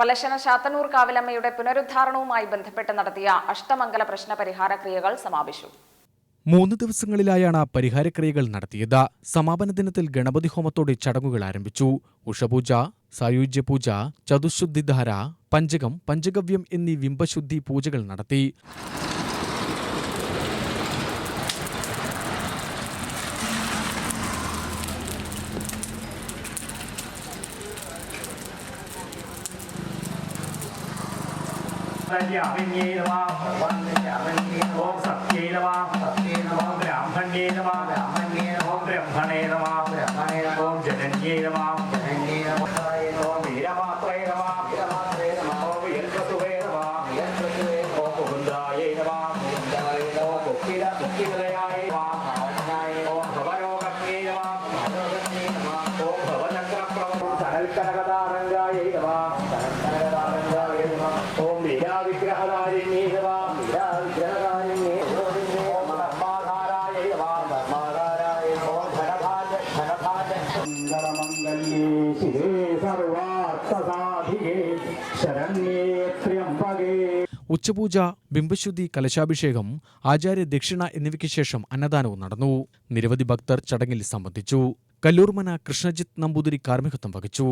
പലശന ശാത്തനൂർ കാവിലമ്മയുടെ പുനരുദ്ധാരണവുമായി ബന്ധപ്പെട്ട് നടത്തിയ അഷ്ടമംഗല പ്രശ്ന പരിഹാര ക്രിയകൾ സമാപിച്ചു. മൂന്ന് ദിവസങ്ങളിലായാണ് പരിഹാരക്രിയകൾ നടത്തിയത്. സമാപന ദിനത്തിൽ ഗണപതി ഹോമത്തോടെ ചടങ്ങുകൾ ആരംഭിച്ചു. ഉഷപൂജ സായുജ്യപൂജ ചതുശുദ്ധിധാര പഞ്ചകം പഞ്ചഗവ്യം എന്നീ ബിംബശുദ്ധി പൂജകൾ നടത്തി. ബ്രഹ്മണ്യേ നമഃ ഓം സത്യേ നമഃ ഓം ബ്രാഹ്മണ്യേ നമഃ ഓം ബ്രഹ്മണേ നമഃ ഓം ജനന്യേ നമഃ ഓം വീരമാത്രേ നമഃ ഓം വീരവസുവേ നമഃ ഓം മുകുന്ദായേ നമഃ ഓം മുക്കില മുക്കിലയായ ഓം ഭവരോഗജ്ഞേ നമഃ ഓം ഭവചക്രപ്രഭു സനൽക്കനകതാരംഗായേ ഉച്ചപൂജ ബിംബശുദ്ധി കലശാഭിഷേകം ആചാര്യ ദക്ഷിണ എന്നിവയ്ക്ക് ശേഷം അന്നദാനവും നടന്നു. നിരവധി ഭക്തർ ചടങ്ങിൽ സംബന്ധിച്ചു. കല്ലൂർമന കൃഷ്ണജിത്ത് നമ്പൂതിരി കാർമ്മികത്വം വഹിച്ചു.